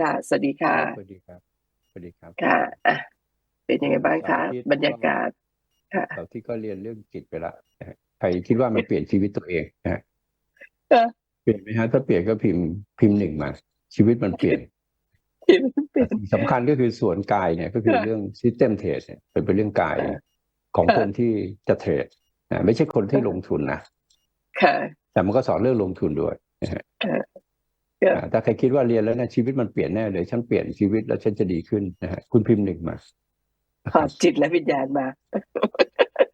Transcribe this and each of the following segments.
ค่ะ สวัสดีค่ะ สวัสดีครับ สวัสดีครับ ค่ะอะเป็นยังไงบ้างคะเสาร์อาทิตย์บรรยากาศ ค่ะเราที่ก็เรียนเรื่องจิตไปละนะฮะใครคิดว่ามันเปลี่ยนชีวิตตัวเองนะฮะเออเปลี่ยนไหมฮะ ถ้าเปลี่ยนก็พิมพ์พิมพ์หนึ่งมา ชีวิตมันเปลี่ยนเป็นสิ่งสำคัญก็คือส่วนกายเนี่ย ก็คือค่ะเรื่อง system trade เนี่ยเป็นเป็นเรื่องกายค่ะของค่ะคนที่จะเทรดนะไม่ใช่คนที่ค่ะลงทุนนะค่ะแต่มันก็สอนเรื่องลงทุนด้วยนะฮะค่ะอ่า ถ้าใครคิดว่าเรียนแล้วเนี่ยชีวิตมันเปลี่ยนแน่เลยฉันเปลี่ยนชีวิตแล้วฉันจะดีขึ้นนะฮะคุณพิมพ์หนึ่งมานะขคอรับบจิตและวิญญาณมา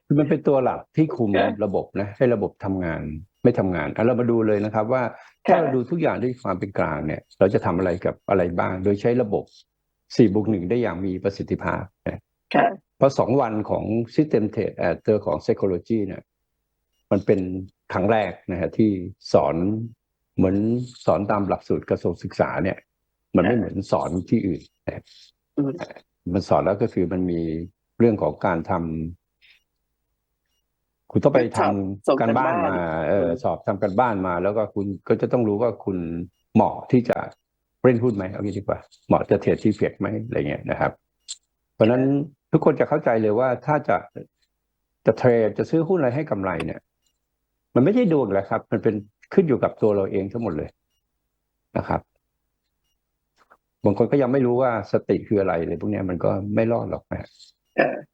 คือมันเป็นตัวหลักที่คุมค่ะระบบนะ ให้ระบบทำงานไม่ทำงานอะเรามาดูเลยนะครับ ว่าค่ะถ้าเราดูทุกอย่างด้วยความเป็นกลางเนี่ย เราจะทำอะไรกับอะไรบ้าง โดยใช้ระบบ4บวกหนึ่งได้อย่างมีประสิทธิภาพนะค่ะเพราะสองวันของ System t r a d e เตัวของ Psychology เนี่ยมันเป็นครั้งแรกนะฮะที่สอน เหมือนสอนตามหลักสูตรกระทรวงศึกษาเนี่ย มันไม่เหมือนสอนที่อื่นนะอืมมันสอนแล้วก็คือมันมีเรื่องของการทำคุณต้องไปทำส่งการบ้านการบ้านมา เอออืมสอบทำการบ้านมา แล้วก็คุณก็จะต้องรู้ว่าคุณเหมาะที่จะเล่นหุ้นไหมเอางี้ดีกว่าเหมาะจะเทรดที่เฟกไหมอะไรเงี้ยนะครับ เพราะฉะนั้นทุกคนจะเข้าใจเลยว่าถ้าจะจะเทรดจะซื้อหุ้นอะไรให้กำไรเนี่ย มันไม่ใช่ดวงแหละครับ มันเป็น ขึ้นอยู่กับตัวเราเองทั้งหมดเลยนะครับบางคนก็ยังไม่รู้ว่าสติคืออะไรเลยพวกเนี้ยมันก็ไม่รอดหรอกนะค่ะ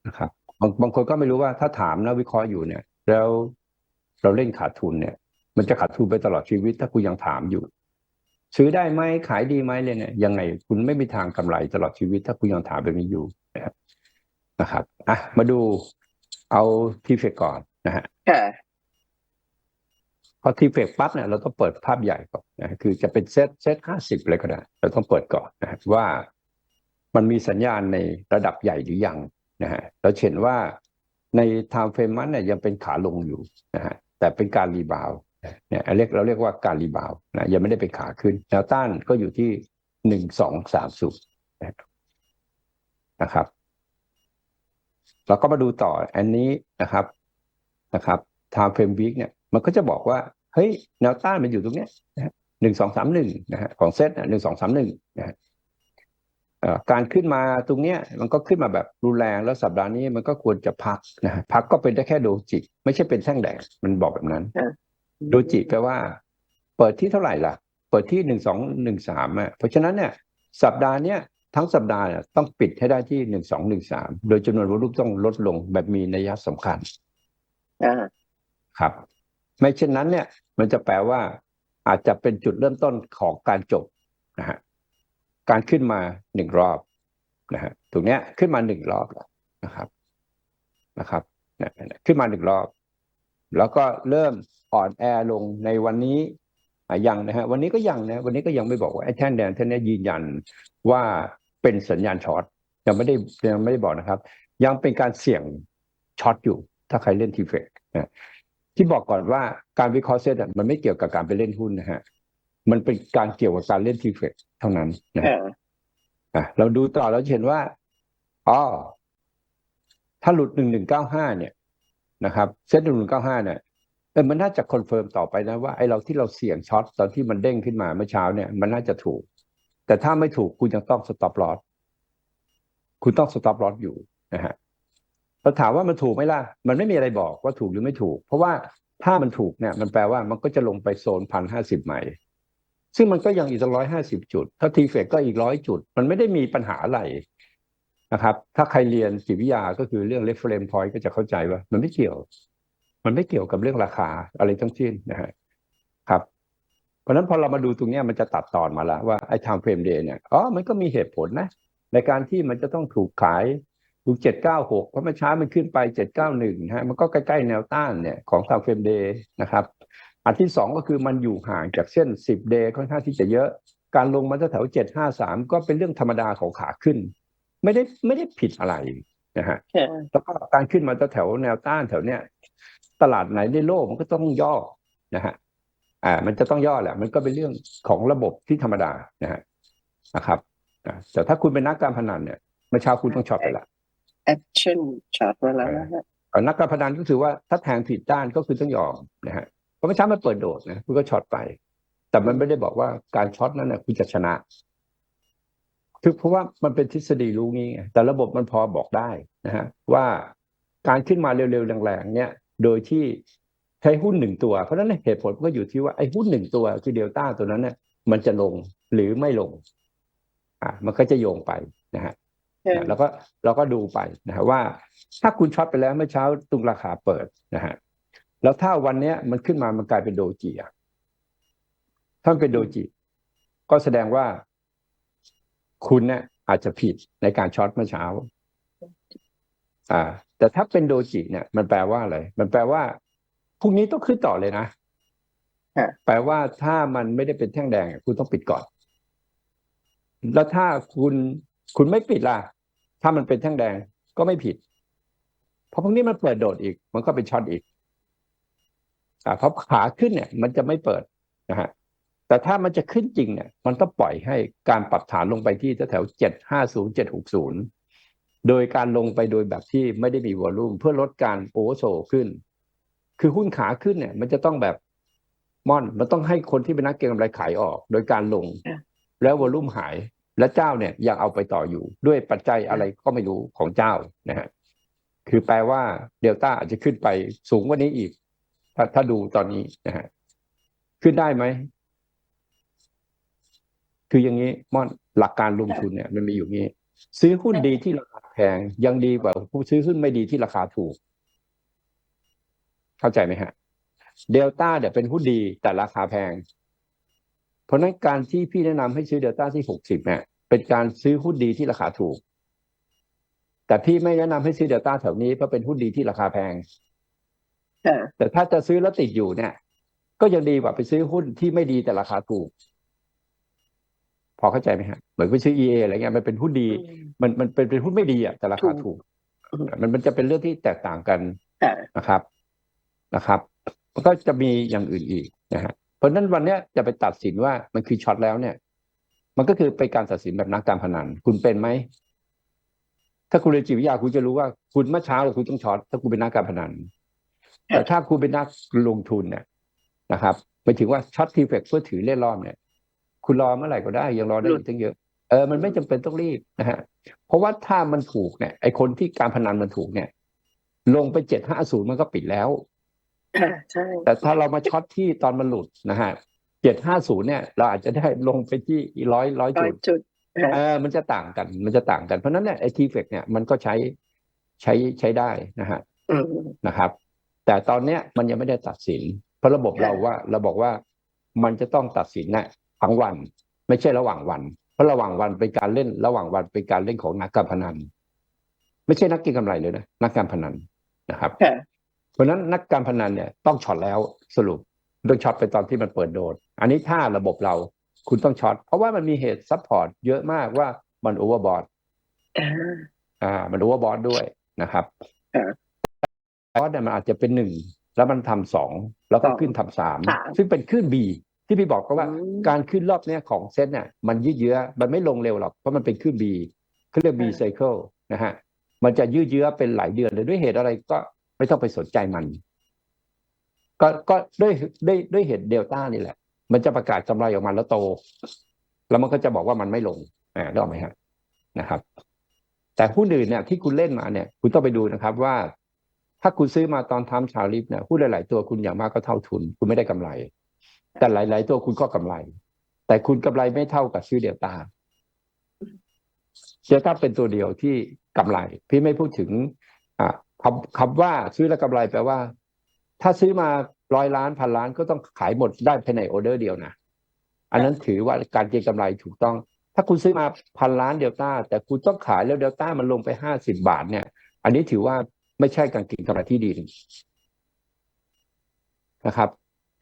นะครับบางบางคนก็ไม่รู้ว่าถ้าถามนักวิเคราะห์อยู่เนี่ย แล้วเราเล่นขาดทุนเนี่ย มันจะขาดทุนไปตลอดชีวิต ถ้าคุณยังถามอยู่ ซื้อได้ไหมขายดีไหมเลยเนี่ยยังไงคุณไม่มีทางกำไรตลอดชีวิต ถ้าคุณยังถามแบบนี้อยู่นะครับนะครับอะมาดูเอาทีเฟกก่อนนะฮะค่ะ พอทีเฟกปั๊บเนี่ยเราต้องเปิดภาพใหญ่ก่อนนะคือจะเป็นเซตเซตห้าสิบเลยก็ได้ เราต้องเปิดก่อนนะว่ามันมีสัญญาณในระดับใหญ่หรือยังนะฮะเราเห็นว่าในไทม์เฟรมมันเนี่ยยังเป็นขาลงอยู่นะฮะแต่เป็นการรีบาวเนี่ยเรียกเราเรียกว่าการรีบาวนะยังไม่ได้เป็นขาขึ้นแนวต้านก็อยู่ที่หนึ่งสองสามศูนย์นะครับเราก็มาดูต่ออันนี้นะครับนะครับ time frame week เนี่ย มันก็จะบอกว่าเฮ้ยแนวต้านมันอยู่ตรงเนี้ยหนึ่งสองสามหนึ่งนะฮะของเซตหนึ่งสองสามหนึ่งนะฮะเอ่อการขึ้นมาตรงเนี้ยมันก็ขึ้นมาแบบรุนแรงแล้วสัปดาห์นี้มันก็ควรจะพักนะฮะพักก็เป็นได้แค่โดจิ ไม่ใช่เป็นแท่งแดงมันบอกแบบนั้นโดจิแปลว่า เปิดที่เท่าไหร่ล่ะ เปิดที่หนึ่งสองหนึ่งสามอะเพราะฉะนั้นเนี่ยสัปดาห์เนี้ยทั้งสัปดาห์เนี่ยต้องปิดให้ได้ที่หนึ่งสองหนึ่งสามโดยจำนวนวอลุ่มต้องลดลงแบบมีนัยสำคัญอ่าครับ ไม่เช่นนั้นเนี่ย มันจะแปลว่า อาจจะเป็นจุดเริ่มต้นของการจบนะฮะการขึ้นมาหนึ่งรอบนะฮะตรงเนี้ยขึ้นมาหนึ่งรอบแล้วนะครับนะครับนี่ยเนี่ยขึ้นมาหนึ่งรอบ แล้วก็เริ่มอ่อนแอลงในวันนี้ยังนะฮะวันนี้ก็ยังนะวันนี้ก็ยังไม่บอกว่าไอ้แท่นแดงแท่นนี้ยยืนยันว่าเป็นสัญญาณช็อตยังไม่ได้ยังไม่ได้บอกนะครับ ยังเป็นการเสี่ยงช็อตอยู่ ถ้าใครเล่นทีเฟกนะ ที่บอกก่อนว่าการวิเคราะห์เซตอะมันไม่เกี่ยวกับการไปเล่นหุ้นนะฮะมันเป็นการเกี่ยวกับการเล่นทีเฟกเท่านั้นนะฮะอ่าอะเราดูต่อแล้วจะเห็นว่าอ๋อถ้าหลุดหนึ่งหนึ่งเก้าห้าเนี่ยนะครับเซตหนึ่งหนึ่งเก้าห้าเนี่ยเออมันน่าจะคอนเฟิร์มต่อไปนะว่าไอเราที่เราเสี่ยงช็อตตอนที่มันเด้งขึ้นมาเมื่อเช้าเนี่ยมันน่าจะถูก แต่ถ้าไม่ถูกคุณยังต้องสต็อปลอสคุณต้องสต็อปลอสอยู่นะฮะ เราถามว่ามันถูกไหมล่ะ มันไม่มีอะไรบอกว่าถูกหรือไม่ถูก เพราะว่าถ้ามันถูกเนี่ย มันแปลว่ามันก็จะลงไปโซนพันห้าสิบใหม่ซึ่งมันก็ยังอีกร้อยห้าสิบจุด ถ้าทีเฟกก็อีกร้อยจุด มันไม่ได้มีปัญหาอะไรนะครับ ถ้าใครเรียนจิตวิทยาก็คือเรื่อง reference point ก็จะเข้าใจว่า มันไม่เกี่ยว มันไม่เกี่ยวกับเรื่องราคาอะไรทั้งสิ้นนะฮะครับ เพราะนั้นพอเรามาดูตรงนี้มันจะตัดตอนมาแล้วว่าไอ้ time frame day เนี่ย อ๋อ มันก็มีเหตุผลนะ ในการที่มันจะต้องถูกขาย ถูกเจ็ดเก้าหกเพราะเมื่อเช้ามันขึ้นไปเจ็ดเก้าหนึ่งฮะมันก็ใกล้ๆแนวต้านเนี่ยของ time frame day นะครับ อันที่สองก็คือมันอยู่ห่างจากเส้นสิบเดย์ค่อนข้างที่จะเยอะ การลงมาแถวเจ็ดห้าสามก็เป็นเรื่องธรรมดาของขาขึ้น ไม่ได้ไม่ได้ผิดอะไรนะฮะค่ะแล้วก็การขึ้นมาแถวแนวต้านแถวเนี้ยตลาดไหนในโลกมันก็ต้องย่อนะฮะอ่า มันจะต้องย่อแหละ มันก็เป็นเรื่องของระบบที่ธรรมดานะฮะนะครับอ่าแต่ถ้าคุณเป็นนักการพนันเนี่ยเมื่อเช้าคุณต้องช็อตไปละ action ช็อตมาแล้วนะฮะนักการพนันก็คือว่าถ้าแทงผิดด้านก็คือต้องยอมนะฮะเพราะเมื่อเช้ามันเปิดโดดนะคุณก็ช็อตไป แต่มันไม่ได้บอกว่าการช็อตนั้นนะคุณจะชนะคือเพราะว่ามันเป็นทฤษฎีรู้งี้ไงแต่ระบบมันพอบอกได้นะฮะว่าการขึ้นมาเร็วๆแรงๆเนี่ย โดยที่ใช้หุ้นหนึ่งตัว เพราะฉะนั้นเหตุผลก็อยู่ที่ว่าไอ้หุ้นหนึ่งตัวคือเดลต้าตัวนั้นเนี่ยมันจะลงหรือไม่ลง อ่ามันก็จะโยงไปนะฮะ แล้วก็เราก็ดูไปนะฮะว่า ถ้าคุณช็อตไปแล้วเมื่อเช้าตุงราคาเปิดนะฮะแล้วถ้าวันเนี้ยมันขึ้นมามันกลายเป็นโดจิอะถ้ามันเป็นโดจิ ก็แสดงว่าคุณเนี่ยอาจจะผิดในการช็อตเมื่อเช้า อ่า แต่ถ้าเป็นโดจิเนี่ย มันแปลว่าอะไร มันแปลว่าพรุ่งนี้ต้องขึ้นต่อเลยนะค่ะแปลว่าถ้ามันไม่ได้เป็นแท่งแดงอะคุณต้องปิดก่อน แล้วถ้าคุณ คุณไม่ปิดล่ะ ถ้ามันเป็นแท่งแดงก็ไม่ผิด เพราะพวกนี้มันเปิดโดดอีก มันก็เป็นช็อตอีกอ่าเพราะขาขึ้นเนี่ย มันจะไม่เปิดนะฮะแต่ถ้ามันจะขึ้นจริงเนี่ย มันต้องปล่อยให้การปรับฐานลงไปที่แถวเจ็ดห้าศูนย์เจ็ดหกศูนย์โดยการลงไปโดยแบบที่ไม่ได้มีวอลลุ่มเพื่อลดการโอเวอร์โซขึ้น คือหุ้นขาขึ้นเนี่ย มันจะต้องแบบม่อน มันต้องให้คนที่เป็นนักเก็งกำไรขายออก โดยการลงค่ะแล้ววอลลุ่มหาย และเจ้าเนี่ยยังเอาไปต่ออยู่ด้วยปัจจัยอะไรก็ไม่รู้ของเจ้านะฮะคือแปลว่าเดลต้าอาจจะขึ้นไปสูงกว่านี้อีก ถ้าถ้าดูตอนนี้นะฮะขึ้นได้ไหมคืออย่างนี้ม่อนหลักการลงทุนเนี่ยมันมีอยู่งี้ ซื้อหุ้นดีที่ราคาแพงยังดีกว่าผู้ซื้อหุ้นไม่ดีที่ราคาถูก เข้าใจไหมฮะเดลต้าเนี่ยเป็นหุ้นดีแต่ราคาแพง เพราะฉะนั้นการที่พี่แนะนำให้ซื้อเดลต้าที่หกสิบเนี่ยเป็นการซื้อหุ้นดีที่ราคาถูก แต่พี่ไม่แนะนำให้ซื้อเดลต้าแถวนี้เพราะเป็นหุ้นดีที่ราคาแพงค่ะแต่ถ้าจะซื้อแล้วติดอยู่เนี่ย ก็ยังดีกว่าไปซื้อหุ้นที่ไม่ดีแต่ราคาถูก พอเข้าใจไหมฮะเหมือนไปซื้อ EA อะไรเงี้ยมันเป็นหุ้นดี มันมันเป็นเป็นหุ้นไม่ดีอะแต่ราคาถูถูกกมันมันจะเป็นเรื่องที่แตกต่างกันค่ะนะครับนะครับมันก็จะมีอย่างอื่นอีกนะฮะ เพราะนั้นวันนี้จะไปตัดสินว่ามันคือช็อตแล้วเนี่ย มันก็คือเป็นการตัดสินแบบนักการพนัน คุณเป็นไหมถ้าคุณเรียนจิตวิทยาคุณจะรู้ว่าคุณเมื่อเช้าคุณต้องช็อตถ้าคุณเป็นนักการพนัน แต่ถ้าคุณเป็นนักลงทุนเนี่ยนะครับไปถึงว่าช็อตทีเฟกเพื่อถือเล่นรอบเนี่ย คุณรอเมื่อไหร่ก็ได้ยังรอได้อีกตั้งเยอะเออมันไม่จำเป็นต้องรีบนะฮะเพราะว่าถ้ามันถูกเนี่ยไอคนที่การพนันมันถูกเนี่ย ลงไปเจ็ดห้าศูนย์มันก็ปิดแล้ว ใช่แต่ถ้าเรามาช็อตที่ตอนมันหลุดนะฮะเจ็ดห้าศูนย์เนี่ย เราอาจจะได้ลงไปที่ร้อยร้อยร้อจุยดจุดค่ะเออมันจะต่างกัน มันจะต่างกัน เพราะฉะนั้นเนี่ยไอทีเฟกเนี่ยมันก็ใช้ใช้ใช้ได้นะฮะอืมนะครับ แต่ตอนเนี้ยมันยังไม่ได้ตัดสิน เพราะระบบค่ะเราว่าเราบอกว่ามันจะต้องตัดสินนะทั้งวัน ไม่ใช่ระหว่างวัน เพราะระหว่างวันเป็นการเล่นระหว่างวันเป็นการเล่นของนักการพนัน ไม่ใช่นักเก็งกำไรเลยนะนักการพนันนะครับค่ะเพ ราะฉะนั้นนักการพนันเนี่ยต้องช็อตแล้วสรุปต้องช็อตไปตอนที่มันเปิดโดด อันนี้ถ้าระบบเราคุณต้องช็อตเพราะว่ามันมีเหตุซัพพอร์ตเยอะมากว่ามันโอเวอร์บอทอ่าอ่ามันโอเวอร์บอทด้วยนะครับค่ะบอทเนี่ยมันอาจจะเป็นหนึ่งแล้วมันทำสองแล้วก็สองขึ้นทำสามสามซึ่งเป็นขึ้นบีที่พี่บอกก็ว่าอืมการขึ้นรอบเนี้ยของเซ็ตเนี่ยมันยืดเยื้อมันไม่ลงเร็วหรอกเพราะมันเป็นขึ้นบีเขาเรียกบีไซเคิลนะฮะมันจะยืดเยื้อเป็นหลายเดือนเลยด้วยเหตุอะไรก็ ไม่ต้องไปสนใจมัน ก็ก็ด้วยด้วยด้วยเหตุเดลต้านี่แหละ มันจะประกาศกำไรออกมาแล้วโต แล้วมันก็จะบอกว่ามันไม่ลงอ่าได้ไหมฮะนะครับ แต่หุ้นอื่นเนี่ยที่คุณเล่นมาเนี่ย คุณต้องไปดูนะครับว่า ถ้าคุณซื้อมาตอนทำชาลิฟเนี่ยหุ้นหลาย ๆ ตัวคุณอย่างมากก็เท่าทุน คุณไม่ได้กำไร แต่หลาย ๆ ตัวคุณก็กำไร แต่คุณกำไรไม่เท่ากับซื้อเดลต้าเดลต้าเป็นตัวเดียวที่กำไร พี่ไม่พูดถึงอ่า คำคำว่าซื้อแล้วกำไรแปลว่า ถ้าซื้อมาร้อยล้านพันล้านก็ต้องขายหมดได้ภายในออเดอร์เดียวนะอันนั้นถือว่าการเก็งกำไรถูกต้อง ถ้าคุณซื้อมาพันล้านเดลต้า แต่คุณต้องขายแล้วเดลต้ามันลงไปห้าสิบาทเนี่ย อันนี้ถือว่าไม่ใช่การเก็งกำไรที่ดีนะครับ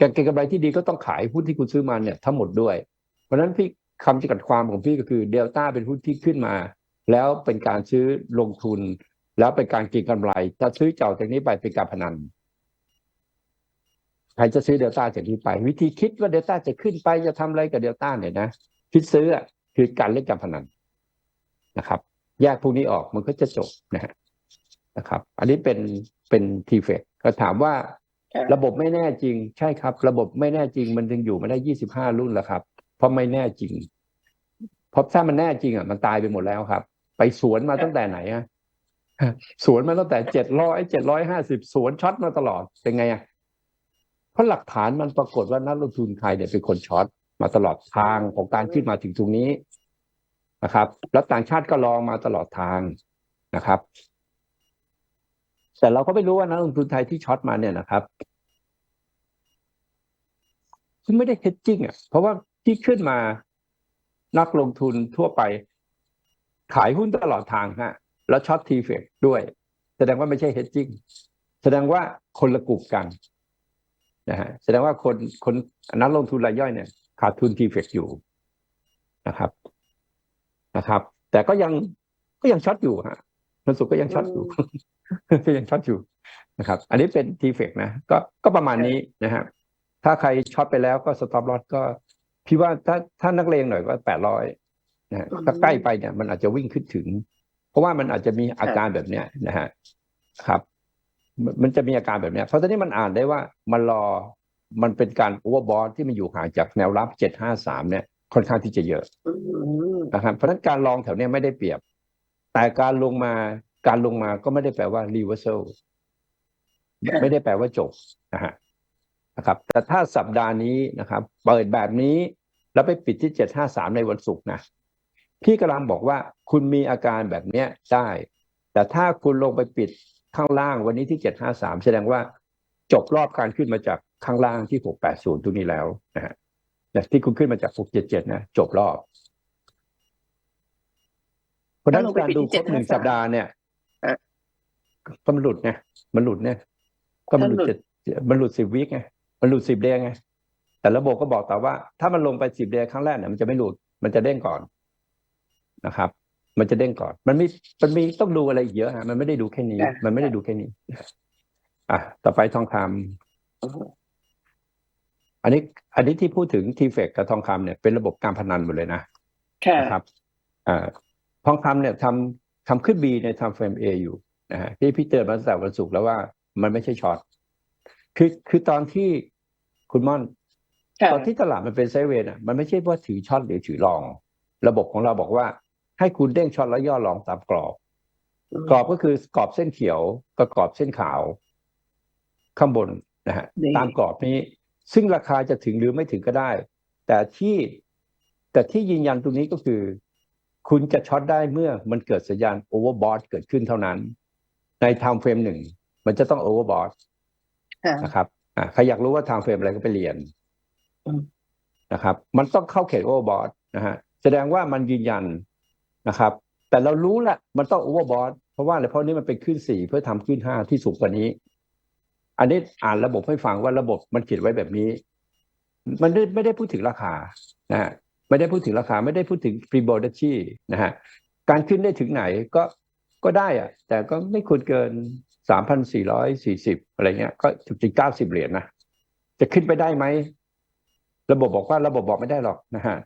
การเก็งกำไรที่ดีก็ต้องขายหุ้นที่คุณซื้อมาเนี่ยทั้งหมดด้วย เพราะฉะนั้นพี่คำจำกัดความของพี่ก็คือเดลต้าเป็นหุ้นที่ขึ้นมา แล้วเป็นการซื้อลงทุน แล้วเป็นการเก็งกำไรถ้าซื้อเจ้าจากนี้ไปเป็นการพนันใครจะซื้อเดลต้าจากนี้ไป วิธีคิดว่าเดลต้าจะขึ้นไปจะทำอะไรกับเดลต้าเนี่ยนะคิดซื้ออะคือการเล่นการพนันนะครับ แยกพวกนี้ออกมันก็จะจบนะฮะนะครับ อันนี้เป็นเป็นทีเฟกก็ถามว่าค่ะระบบไม่แน่จริง ใช่ครับ ระบบไม่แน่จริงมันถึงอยู่มาได้ยี่สิบห้ารุ่นแล้วครับ เพราะไม่แน่จริงเพราะถ้ามันแน่จริงอะมันตายไปหมดแล้วครับ ไปสวนมาตั้งแต่ไหนอะ สวนมาตั้งแต่เจ็ดร้อยเจ็ดร้อยห้าสิบสวนช็อตมาตลอดเป็นไงอะเพราะหลักฐานมันปรากฏว่านักลงทุนไทยเนี่ยเป็นคนช็อตมาตลอดทางของการขึ้นมาถึงตรงนี้นะครับ แล้วต่างชาติก็ลองมาตลอดทางนะครับ แต่เราก็ไม่รู้ว่านักลงทุนไทยที่ช็อตมาเนี่ยนะครับซึ่งไม่ได้เฮดจิ้งอะเพราะว่าที่ขึ้นมานักลงทุนทั่วไป ขายหุ้นตลอดทางฮะ แล้วช็อตทีเฟกด้วย แสดงว่าไม่ใช่เฮดจิ้งแสดงว่าคนละกลุ่มกันนะฮะแสดงว่าคนคนนักลงทุนรายย่อยเนี่ยขาดทุนทีเฟกอยู่นะครับนะครับ แต่ก็ยังก็ยังช็อตอยู่ฮะมันสุดก็ยังช็อตอยู่ก็ยังช็อตอยู่นะครับ อันนี้เป็นทีเฟกนะก็ก็ประมาณนี้นะฮะถ้าใครช็อตไปแล้วก็สต็อปลอสก็พี่ว่าถ้าถ้านักเลงหน่อยก็แปดร้อยนะฮะถ้าใกล้ไปเนี่ยมันอาจจะวิ่งขึ้นถึง เพราะว่ามันอาจจะมีอาการแบบเนี้ยนะฮะครับมันมันจะมีอาการแบบเนี้ยเพราะตอนนี้มันอ่านได้ว่ามันรอมันเป็นการโอเวอร์บอทที่มันอยู่ห่างจากแนวรับเจ็ดห้าสามเนี่ยค่อนข้างที่จะเยอะอืมนะครับเพราะฉะนั้นการลองแถวเนี้ยไม่ได้เปรียบ แต่การลงมาการลงมาก็ไม่ได้แปลว่า reversal ไม่ได้แปลว่าจบนะฮะนะครับ แต่ถ้าสัปดาห์นี้นะครับ เปิดแบบนี้แล้วไปปิดที่เจ็ดห้าสามในวันศุกร์นะ พี่กำลังบอกว่าคุณมีอาการแบบเนี้ยได้ แต่ถ้าคุณลงไปปิดข้างล่างวันนี้ที่เจ็ดห้าสามแสดงว่าจบรอบการขึ้นมาจากข้างล่างที่หกแปดศูนย์ตรงนี้แล้วนะฮะแต่ที่คุณขึ้นมาจากหกเจ็ดเจ็ดนะจบรอบ เพราะฉะนั้นการดูครบหนึ่งสัปดาห์เนี่ยก็มันหลุดไงมันหลุดเนี่ย ก็มันหลุดเจ็ดมันหลุดสิบวิไงมันหลุดสิบเดย์ไงแต่ระบบก็บอกแต่ว่า ถ้ามันลงไปสิบเดย์ครั้งแรกเนี่ยมันจะไม่หลุดมันจะเด้งก่อน นะครับ มันจะเด้งก่อน มันมีมันมีต้องดูอะไรอีกเยอะฮะมันไม่ได้ดูแค่นี้ มันไม่ได้ดูแค่นี้อะต่อไปทองคำอันนี้ อันนี้ที่พูดถึงทีเฟกกับทองคำเนี่ยเป็นระบบการพนันหมดเลยนะค่ะนะครับอ่าทองคำเนี่ยทำทำขึ้นบีในทำเฟรมเออยู่นะฮะที่พี่เตือนมาตั้งแต่วันศุกร์แล้วว่ามันไม่ใช่ช็อตคือคือตอนที่คุณม่อนค่ะตอนที่ตลาดมันเป็นไซด์เวย์น่ะ มันไม่ใช่ว่าถือช็อตหรือถือลอง ระบบของเราบอกว่า ให้คุณเด้งช็อตแล้วย่อลองตามกรอบ กรอบก็คือกรอบเส้นเขียวกับกรอบเส้นขาว ข้างบนนะฮะนี่ตามกรอบนี้ ซึ่งราคาจะถึงหรือไม่ถึงก็ได้ แต่ที่แต่ที่ยืนยันตรงนี้ก็คือ คุณจะช็อตได้เมื่อมันเกิดสัญญาณโอเวอร์บอทเกิดขึ้นเท่านั้น ในไทม์เฟรมหนึ่งมันจะต้องโอเวอร์บอทค่ะนะครับอ่าใครอยากรู้ว่าไทม์เฟรมอะไรก็ไปเรียนอืมนะครับ มันต้องเข้าเขตโอเวอร์บอทนะฮะแสดงว่ามันยืนยัน นะครับ แต่เรารู้แหละมันต้องโอเวอร์บอทเพราะว่าอะไรเพราะนี้มันเป็นขึ้นสี่เพื่อทำขึ้นห้าที่สูงกว่านี้ อันนี้อ่านระบบให้ฟังว่าระบบมันเขียนไว้แบบนี้ มันไม่ได้พูดถึงราคานะฮะไม่ได้พูดถึงราคาไม่ได้พูดถึงฟรีบอดชีนะฮะการขึ้นได้ถึงไหนก็ก็ได้อะแต่ก็ไม่ควรเกินสามพันสี่ร้อยสี่สิบอะไรเงี้ย ก็จุดจริงเก้าสิบเหรียญนะจะขึ้นไปได้ไหมระบบบอกว่าระบบบอกไม่ได้หรอกนะฮะ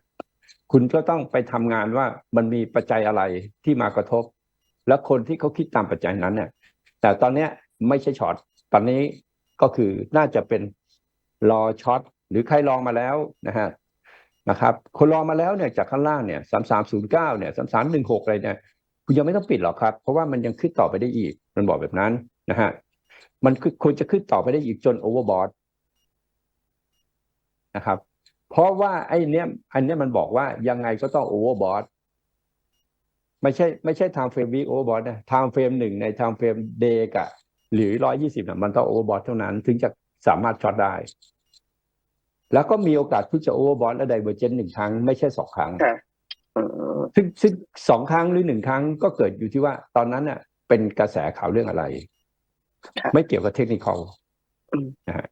คุณก็ต้องไปทำงานว่ามันมีปัจจัยอะไรที่มากระทบ แล้วคนที่เขาคิดตามปัจจัยนั้นเนี่ยแต่ตอนเนี้ยไม่ใช่ช็อตตอนนี้ก็คือน่าจะเป็นรอช็อตหรือใครลองมาแล้วนะฮะนะครับ คนลองมาแล้วเนี่ยจากข้างล่างเนี่ยสามสามศูนย์เก้าเนี่ยสามสามหนึ่งหกอะไรเนี่ยคุณยังไม่ต้องปิดหรอกครับ เพราะว่ามันยังขึ้นต่อไปได้อีก มันบอกแบบนั้นนะฮะมันคือควรจะขึ้นต่อไปได้อีกจนโอเวอร์บอทนะครับ เพราะว่าไอ้เนี้ยอันเนี้ยมันบอกว่ายังไงก็ต้องโอเวอร์บอทไม่ใช่ไม่ใช่ทางเฟรมวีโอเวอร์บอทนะทางเฟรมหนึ่งในทางเฟรมเดย์กะหรือร้อยยี่สิบนะมันต้องโอเวอร์บอทเท่านั้น ถึงจะสามารถช็อตได้ แล้วก็มีโอกาสที่จะโอเวอร์บอทและไดเวอร์เจนหนึ่งครั้งไม่ใช่สองครั้งค่ะอืมซึ่งซึ่งสองครั้งหรือหนึ่งครั้งก็เกิดอยู่ที่ว่าตอนนั้นน่ะ เป็นกระแสข่าวเรื่องอะไรค่ะไม่เกี่ยวกับเทคนิคอลอืมนะฮะ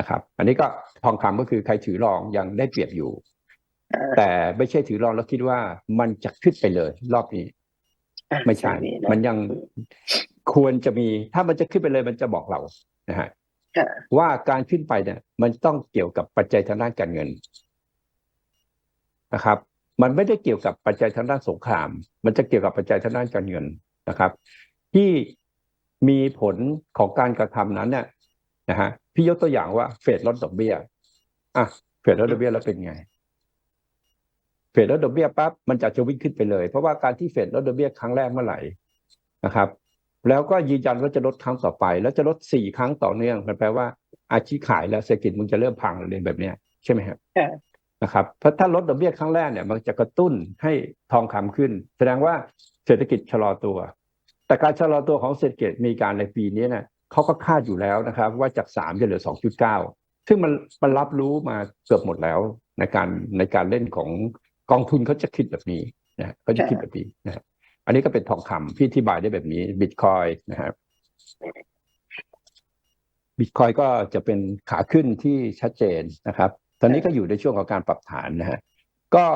นะครับอันนี้ก็ทองคำก็คือใครถือรองยังได้เปรียบอยู่อ่าแต่ไม่ใช่ถือรองแล้วคิดว่ามันจะขึ้นไปเลย รอบนี้อะไม่ใช่สิ่งะมันยังควรจะมี ถ้ามันจะขึ้นไปเลยมันจะบอกเรานะฮะค่ะว่าการขึ้นไปเนี่ย มันต้องเกี่ยวกับปัจจัยทางด้านการเงินนะครับ มันไม่ได้เกี่ยวกับปัจจัยทางด้านสงคราม มันจะเกี่ยวกับปัจจัยทางด้านการเงินนะครับ ที่มีผลของการกระทำนั้นเนี่ยนะฮะ พี่ยกตัวอย่างว่าเฟดลดดอกเบี้ยอะเฟดลดดอกเบี้ยแล้วเป็นไง เฟดลดดอกเบี้ยปั๊บมันจะจะวิ่งขึ้นไปเลย เพราะว่าการที่เฟดลดดอกเบี้ยครั้งแรกเมื่อไหร่นะครับ แล้วก็ยืนยันว่าจะลดครั้งต่อไป แล้วจะลดสี่ครั้งต่อเนื่องมันแปลว่าอาชีพขายแล้วเศรษฐกิจมึงจะเริ่มพังเลยแบบเนี้ยใช่ไหมครับค่ะนะครับเพราะถ้าลดดอกเบี้ยครั้งแรกเนี่ย มันจะกระตุ้นให้ทองคำขึ้น แสดงว่าเศรษฐกิจชะลอตัว แต่การชะลอตัวของเศรษฐกิจมีการในปีนี้เนี่ย เขาก็คาดอยู่แล้วนะครับ ว่าจากสามจะเหลือสองจุดเก้าซึ่งมันมันรับรู้มาเกือบหมดแล้วในการในการเล่นของกองทุนเขาจะคิดแบบนี้นะเขาจะคิดแบบนี้นะครับอันนี้ก็เป็นทองคำพี่อธิบายได้แบบนี้บิตคอยนะครับบิตคอยก็จะเป็นขาขึ้นที่ชัดเจนนะครับ ตอนนี้ก็อยู่ในช่วงของการปรับฐานนะฮะก็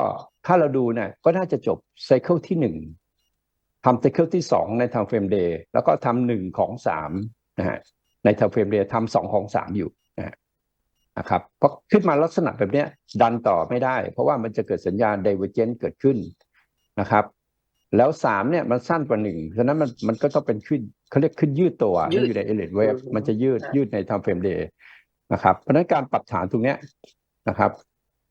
ถ้าเราดูเนี่ยก็น่าจะจบไซเคิลที่หนึ่งทำไซเคิลที่สองในทางเฟรมเดย์แล้วก็ทำหนึ่งของสาม นะฮะในทางเฟรมเดย์ทำสองของสามอยู่นะฮะนะครับเพราะขึ้นมาลักษณะแบบเนี้ยดันต่อไม่ได้ เพราะว่ามันจะเกิดสัญญาณ divergence เกิดขึ้นนะครับ แล้วสามเนี่ยมันสั้นกว่าหนึ่งฉะนั้นมันมันก็ต้องเป็นขึ้นเขาเรียกขึ้นยืดตัวยืดอยู่ในเอเลดเวฟอืมมันจะยืดอะยืดในทางเฟรมเดย์นะครับเพราะฉะนั้นการปรับฐานตรงเนี้ยนะครับ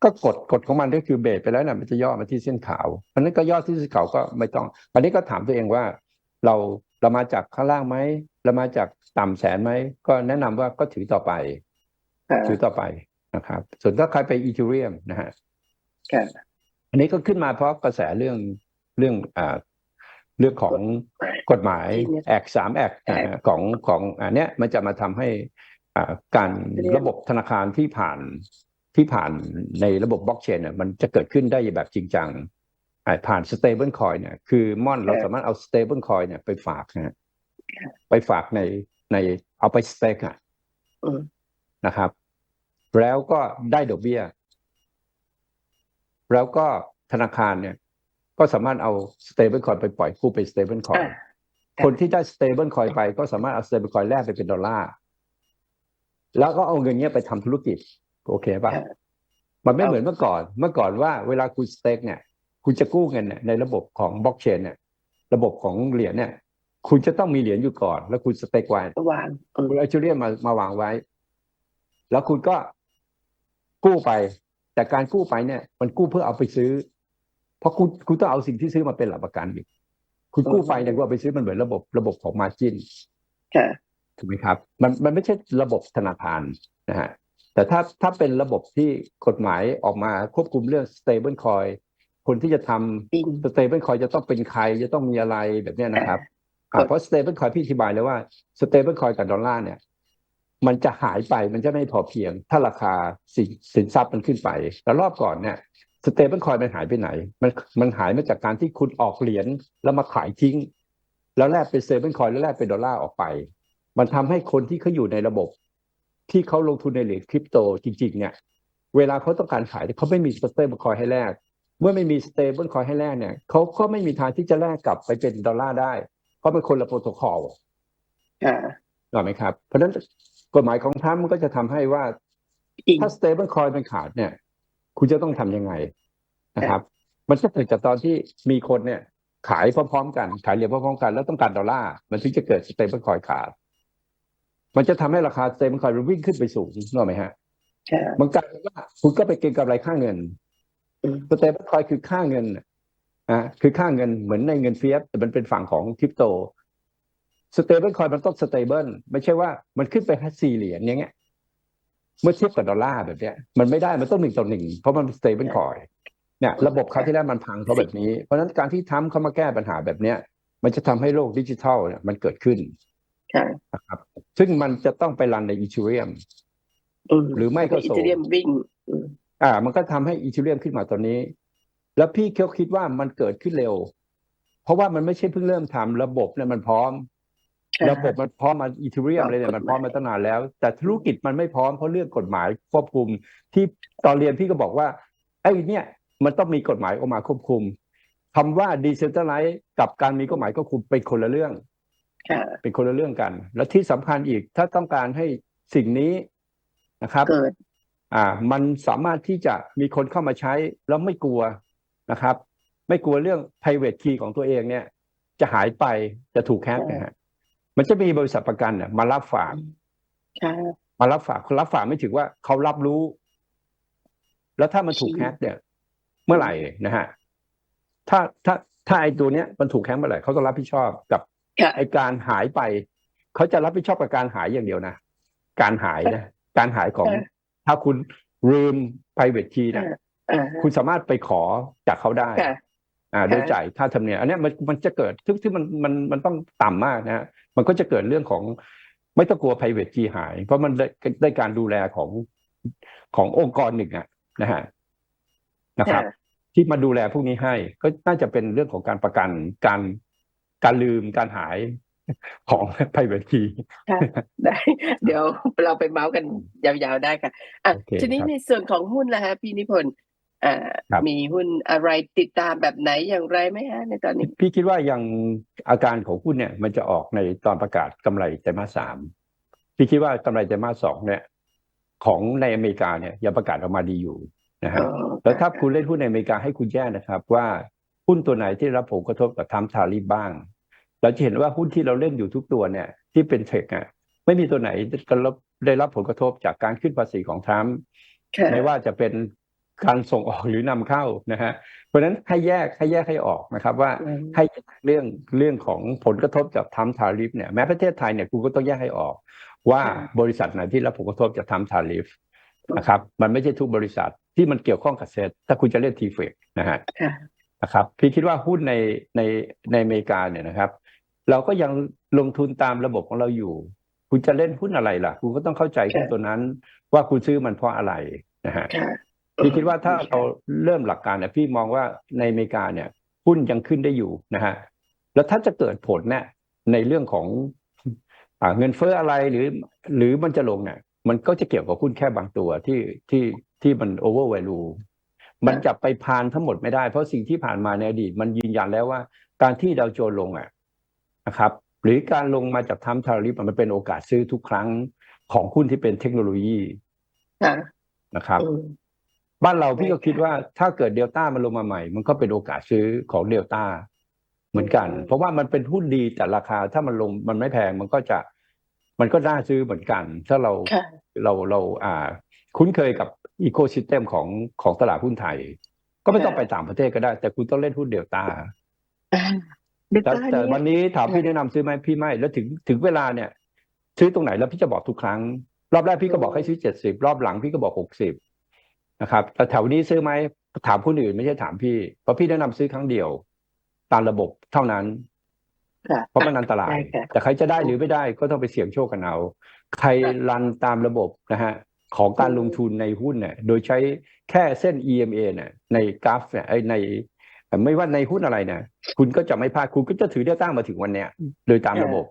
ก็กดกดของมันก็คือเบรกไปแล้วนะมันจะย่อมาที่เส้นขาวเพราะฉะนั้นก็ย่อที่เส้นขาวก็ไม่ต้อง อันนี้ก็ถามตัวเองว่าเราเรามาจากข้างล่างไหมเรามาจากต่ำแสนไหมก็แนะนำว่าก็ถือต่อไปค่ะถือต่อไปนะครับ ส่วนถ้าใครไปอีเทเรียมนะฮะค่ะอันนี้ก็ขึ้นมาเพราะกระแสเรื่องเรื่องอ่าเรื่องของกฎหมายที่เนี่ยแอกสามแอกของของอันเนี้ยมันจะมาทำให้อ่าการเรียกระบบธนาคารที่ผ่านที่ผ่านในระบบบล็อกเชนเนี่ยมันจะเกิดขึ้นได้แบบจริงจังอ่า ผ่าน stable coin เนี่ยคือม่อนเราสามารถเอา stable coin เนี่ยไปฝากนะฮะไปฝากในในเอาไป stake อะอืมนะครับ แล้วก็ได้ดอกเบี้ย แล้วก็ธนาคารเนี่ย ก็สามารถเอา stable coin ไปปล่อยกู้เป็น stable coin อ่าคนที่ได้ stable coin ไปก็สามารถเอา stable coin แลกไปเป็นดอลลาร์แล้วก็เอาเงินเนี้ยไปทำธุรกิจ โอเคป่ะค่ะมันไม่ครับเหมือนเมื่อก่อน เมื่อก่อนว่าเวลาคุณสเต็กเนี่ย คุณจะกู้เงินเนี่ยในระบบของบล็อกเชนเนี่ยระบบของเหรียญเนี่ย คุณจะต้องมีเหรียญอยู่ก่อน แล้วคุณสเต็กไว้ระหว่างอืมคุณเอาเชเรียมมามาวางไว้ แล้วคุณก็กู้ไป แต่การกู้ไปเนี่ย มันกู้เพื่อเอาไปซื้อ เพราะคุณคุณต้องเอาสิ่งที่ซื้อมาเป็นหลักประกันอีกคุณกู้ไปเนี่ยคุณเอาไปซื้อมันเหมือนระบบระบบของมาจินค่ะถูกไหมครับ มันมันไม่ใช่ระบบธนาคารนะฮะแต่ถ้าถ้าเป็นระบบที่กฎหมายออกมาควบคุมเรื่อง stable coin คนที่จะทจริงำ stable coin จะต้องเป็นใครจะต้องมีอะไรแบบเนี้ยนะครับครับอ่าเพราะ stable coin พี่อธิบายเลยว่า stable coin กับดอลลาร์เนี่ย มันจะหายไปมันจะไม่พอเพียง ถ้าราคาสินสินทรัพย์มันขึ้นไป แล้วรอบก่อนเนี่ย stable coin มันหายไปไหน มันมันหายมาจากการที่คุณออกเหรียญแล้วมาขายทิ้ง แล้วแลกเป็น stable coin แล้วแลกเป็นดอลลาร์ออกไป มันทำให้คนที่เขาอยู่ในระบบ ที่เขาลงทุนในเหรียญคริปโตจริง ๆ เนี่ย เวลาเขาต้องการขายเขาไม่มี stable coin ให้แลก เมื่อไม่มี stable coin ให้แลกเนี่ยเขาก็ไม่มีทางที่จะแลกกลับไปเป็นดอลลาร์ได้ เพราะเป็นคนละโปรโตคอลค่ะถูกไหมครับ เพราะฉะนั้นกฎหมายของทรัมป์มันก็จะทำให้ว่าจริงถ้า stable coin มันขาดเนี่ย คุณจะต้องทำยังไงนะครับ มันจะเกิดจากตอนที่มีคนเนี่ย ขายพร้อมๆ กัน ขายเหรียญพร้อมๆกันแล้วต้องการดอลลาร์มันถึงจะเกิด stable coin ขาด มันจะทำให้ราคา stable coin มันวิ่งขึ้นไปสูงนึกออกไหมฮะค่ะมันกลายเป็นว่าคุณก็ไปเก็งกำไรค่าเงินอืม สเตเบิลคอยคือค่าเงินน่ะอะคือค่าเงินเหมือนในเงินเฟียสแต่มันเป็นฝั่งของคริปโตสเตเบิลคอยมันต้องสเตเบิลไม่ใช่ว่ามันขึ้นไปแค่สี่เหรียญอย่างเงี้ยเมื่อเทียบกับดอลลาร์แบบเนี้ย มันไม่ได้มันต้องหนึ่งต่อหนึ่งเพราะมันสเตเบิลคอยเนี่ยระบบคราวที่แล้วมันพังเพราะแบบนี้ เพราะฉะนั้นการที่ทำเข้ามาแก้ปัญหาแบบเนี้ย มันจะทำให้โลกดิจิทัลเนี่ยมันเกิดขึ้นค่ะนะครับ ซึ่งมันจะต้องไปรันในอีเทเรียมอืมหรือไม่ก็อิโซตาเลียมวิ่ง อืมอ่า มันก็ทำให้อีเทเรียมขึ้นมาตอนนี้ แล้วพี่เขาคิดว่ามันเกิดขึ้นเร็ว เพราะว่ามันไม่ใช่เพิ่งเริ่มทำระบบเนี่ยมันพร้อมค่ะระบบมันพร้อมมาอีเทเรียมครับเลยเนี่ยมันกฎหมายพร้อมมาตั้งนานแล้ว แต่ธุรกิจมันไม่พร้อมเพราะเรื่องกฎหมายควบคุม ที่ตอนเรียนพี่ก็บอกว่าไอ้เนี่ยมันต้องมีกฎหมายออกมาควบคุมคำว่าดิเซน t ร a ไลซ์กับการมีกฎหมายควบคุมเป็นคนละเรื่องค่ะเป็นคนละเรื่องกัน และที่สำคัญอีกถ้าต้องการให้สิ่งนี้นะครับเกิด อ่ามันสามารถที่จะมีคนเข้ามาใช้ แล้วไม่กลัวนะครับ ไม่กลัวเรื่อง private key ของตัวเองเนี่ย จะหายไปจะถูกแฮกนะฮะมันจะมีบริษัทประกันเนี่ยมารับฝากค่ะมารับฝากคนรับฝากไม่ถึงว่าเขารับรู้ แล้วถ้ามันถูกชี้แฮกเนี่ย เมื่อไหร่นะฮะถ้าถ้าถ้าไอ้ตัวเนี้ยมันถูกแข้งเมื่อไหร่เขาต้องรับผิดชอบกับค่ะไอ้การหายไป เขาจะรับผิดชอบกับการหายอย่างเดียวนะการหายนะการหายของเออ ถ้าคุณลืม private key นะอ่าคุณสามารถไปขอจากเขาได้ค่ะอ่าโดยจ่ายค่าธรรมเนียมอันเนี้ยมันมันจะเกิดซึ่งซึ่งมันมันมันต้องต่ำมากนะฮะมันก็จะเกิดเรื่องของไม่ต้องกลัว private key หาย เพราะมันได้ได้การดูแลของขององค์กรหนึ่งอะนะฮะนะครับค่ะที่มาดูแลพวกนี้ให้ ก็น่าจะเป็นเรื่องของการประกันการการลืมการหาย ของ private key ค่ะได้เดี๋ยวเราไปเมาส์กันยาวๆได้ค่ะอะโอเคทีนี้ครับในส่วนของหุ้นล่ะฮะพี่นิพนธ์อ่าครับมีหุ้นอะไรติดตามแบบไหนอย่างไรไหมฮะในตอนนี้ พี่คิดว่ายังอาการของหุ้นเนี่ย มันจะออกในตอนประกาศกำไรไตรมาสสามพี่คิดว่ากำไรไตรมาสสองเนี่ย ของในอเมริกาเนี่ยยังประกาศออกมาดีอยู่นะฮะอ๋อแล้วถ้าคุณเล่นหุ้นในอเมริกาให้คุณแยกนะครับ ว่าหุ้นตัวไหนที่รับผลกระทบกับทำทาริบบ้าง เราจะเห็นว่าหุ้นที่เราเล่นอยู่ทุกตัวเนี่ยที่เป็นเทคอะไม่มีตัวไหนได้รับผลกระทบจากการขึ้นภาษีของทรัมป์ค่ะไม่ว่าจะเป็นการส่งออกหรือนำเข้านะฮะเพราะฉะนั้นให้แยกให้แยกให้ออกนะครับว่าอืมให้แยกเรื่องเรื่องของผลกระทบจากทำทาริฟเนี่ยแม้ประเทศไทยเนี่ยคุณก็ต้องแยกให้ออก ว่าบริษัทไหนที่รับผลกระทบจากทำทาริฟนะครับมันไม่ใช่ทุกบริษัทที่มันเกี่ยวข้องกับเซตถ้าคุณจะเล่นทีเฟกนะฮะค่ะ นะครับพี่คิดว่าหุ้นในในในอเมริกาเนี่ยนะครับ เราก็ยังลงทุนตามระบบของเราอยู่ คุณจะเล่นหุ้นอะไรล่ะ คุณก็ต้องเข้าใจหุ้นค่ะตัวนั้น ว่าคุณซื้อมันเพราะอะไรนะฮะค่ะพี่คิดว่าถ้าเราเริ่มหลักการเนี่ยพี่มองว่าในอเมริกาเนี่ยหุ้นยังขึ้นได้อยู่นะฮะแล้วถ้าจะเกิดผลเนี่ยในเรื่องของอ่าเงินเฟ้ออะไรหรือหรือมันจะลงเนี่ยมันก็จะเกี่ยวกับหุ้นแค่บางตัวที่ที่ที่มันโอเวอร์ a l ลู มันจะไปพานทั้งหมดไม่ได้ เพราะสิ่งที่ผ่านมาในอดีตมันยืนยันแล้วว่า การที่ดาวโจนส์ลงอะนะครับ หรือการลงมาจากทำทาริฟมันเป็นโอกาสซื้อทุกครั้งของหุ้นที่เป็นเทคโนโลยีค่ะนะครับอืมบ้านเราพี่ก็ใช่ค่ะคิดว่าถ้าเกิดเดลต้ามันลงมาใหม่ มันก็เป็นโอกาสซื้อของเดลต้าเหมือนกันอืมเพราะว่ามันเป็นหุ้นดีแต่ราคาถ้ามันลงมันไม่แพงมันก็จะมันก็น่าซื้อเหมือนกัน ถ้าเราค่ะเราเราอ่า คุ้นเคยกับอีโค y ิสเต็มของของตลาดหุ้นไทย ก็ไม่ต้องค่ะไปต่างประเทศก็ได้ แต่คุณต้องเล่นหุ้นเดลต้าอ่าเดแต่ต้าแต่นี้วันนี้ถามค่ะพี่แนะนำซื้อไหมพี่ไม่ แล้วถึงถึงเวลาเนี่ย ซื้อตรงไหนแล้วพี่จะบอกทุกครั้ง รอบแรกพี่ก็บอกให้ซื้อเจ็ดสิบรอบหลังพี่ก็บอกหกสิบนะครับแต่แถวนี้ซื้อไหมถามคนอื่นไม่ใช่ถามพี่ เพราะพี่แนะนำซื้อครั้งเดียว ตามระบบเท่านั้นค่ะเพราะมันอันตรายได้ค่ะแต่ใครจะได้หรือไม่ได้ก็ต้องไปเสี่ยงโชคกันเอา ใครรันตามระบบนะฮะ ของการลงทุนในหุ้นเนี่ยโดยใช้แค่เส้น EMA เนี่ยในกราฟเนี่ยไอ้ในไม่ว่าในหุ้นอะไรเนี่ยคุณก็จะไม่พลาดคุณก็จะถือเดลต้ามาถึงวันเนี้ย โดยตามระบบ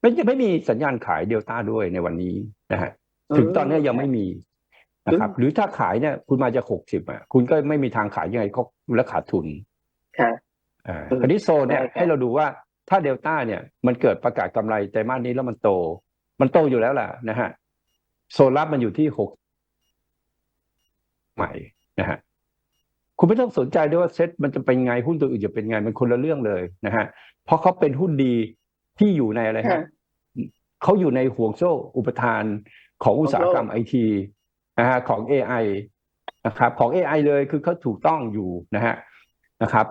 ไม่จะไม่มีสัญญาณขายเดลต้าด้วยในวันนี้นะฮะถึงตอนเนี้ยยังไม่มีนะครับ หรือถ้าขายเนี่ยคุณมาจากหกสิบอะ คุณก็ไม่มีทางขายยังไงก็และขาดทุนค่ะอ่าอืมคราวนี้โซนเนี่ยได้ครับให้เราดูว่าถ้าเดลต้าเนี่ย มันเกิดประกาศกำไรไตรมาสนี้แล้วมันโต มันโตอยู่แล้วล่ะนะฮะ โซนรับมันอยู่ที่หกใหม่นะฮะคุณไม่ต้องสนใจด้วยว่าเซ็ตมันจะเป็นไงหุ้นตัวอื่นจะเป็นไงมันคนละเรื่องเลยนะฮะเพราะเขาเป็นหุ้นดีที่อยู่ในอะไรค่ะฮะเขาอยู่ในห่วงโซ่อุปทานของอุตสาหกรรมไอทีนะฮะของ AI นะครับของ AI เลยคือเขาถูกต้องอยู่นะฮะนะครับ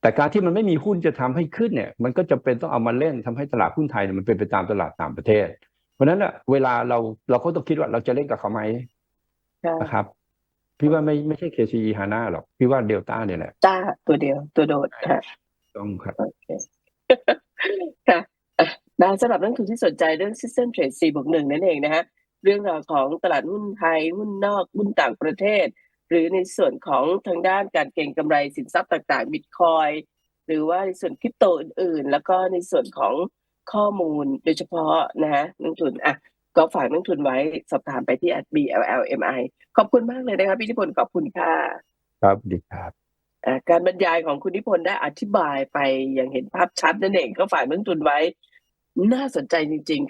แต่การที่มันไม่มีหุ้นจะทำให้ขึ้นเนี่ย มันก็จะเป็นต้องเอามาเล่นทำให้ตลาดหุ้นไทยเนี่ยมันเป็นไปตามตลาดต่างประเทศ เพราะฉะนั้นอะเวลาเราเราก็ต้องคิดว่าเราจะเล่นกับเขาไหมค่ะนะครับ พี่ว่าไม่ไม่ใช่ KCE HANA หรอก พี่ว่าเดลต้าเนี่ยแหละต้าตัวเดียวตัวโดดค่ะต้องครับโอเคค่ะอะได้สำหรับนักลงทุนที่สนใจเรื่อง System Trade 4บวกหนึ่งนั่นเองนะฮะเรื่องราวของตลาดหุ้นไทย หุ้นนอก หุ้นต่างประเทศ หรือในส่วนของทางด้านการเก็งกำไรสินทรัพย์ต่างๆบิตคอยหรือว่าในส่วนคริปโตอื่นๆ แล้วก็ในส่วนของ ข้อมูลโดยเฉพาะนะฮะนักลงทุนอะก็ฝากนักลงทุนไว้สอบถามไปที่ @blllmi ขอบคุณมากเลยนะครับพี่นิพนธ์ขอบคุณค่ะครับดีครับอ่าการบรรยายของคุณนิพนธ์ได้อธิบายไปอย่างเห็นภาพชัดนั่นเองก็ฝากนักลงทุนไว้ น่าสนใจจริง ๆ